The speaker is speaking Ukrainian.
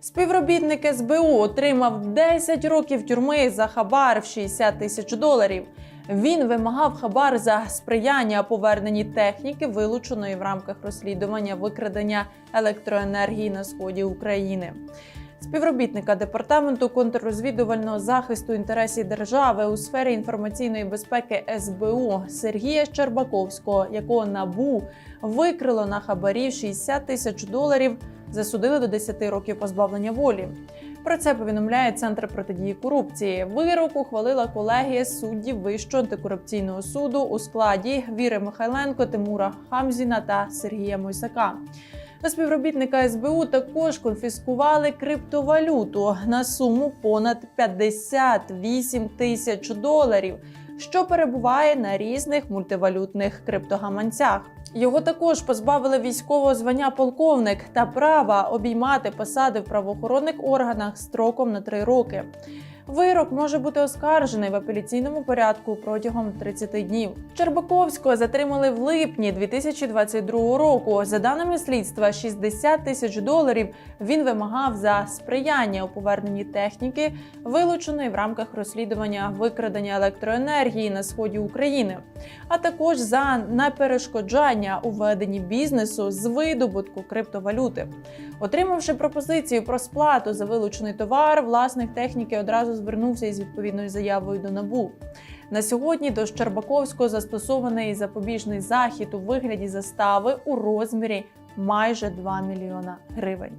Співробітник СБУ отримав 10 років тюрми за хабар в 60 тисяч доларів. Він вимагав хабар за сприяння поверненні техніки, вилученої в рамках розслідування викрадення електроенергії на сході України. Співробітника департаменту контррозвідувального захисту інтересів держави у сфері інформаційної безпеки СБУ Сергія Щербаковського, якого набу викрило на хабарі 60 тисяч доларів, засудили до 10 років позбавлення волі. Про це повідомляє Центр протидії корупції. Вирок ухвалила колегія суддів Вищого антикорупційного суду у складі Віри Михайленко, Тимура Хамзіна та Сергія Мойсака. Співробітника СБУ також конфіскували криптовалюту на суму понад 58 тисяч доларів, що перебуває на різних мультивалютних криптогаманцях. Його також позбавили військового звання полковник та права обіймати посади в правоохоронних органах строком на три роки. Вирок може бути оскаржений в апеляційному порядку протягом 30 днів. Чербаковського затримали в липні 2022 року. За даними слідства, 60 тисяч доларів він вимагав за сприяння у поверненні техніки, вилученої в рамках розслідування викрадення електроенергії на сході України, а також за неперешкоджання у веденні бізнесу з видобутку криптовалюти. Отримавши пропозицію про сплату за вилучений товар, власник техніки одразу звернувся із відповідною заявою до НАБУ. На сьогодні до Щербаковського застосований запобіжний захід у вигляді застави у розмірі майже 2 мільйона гривень.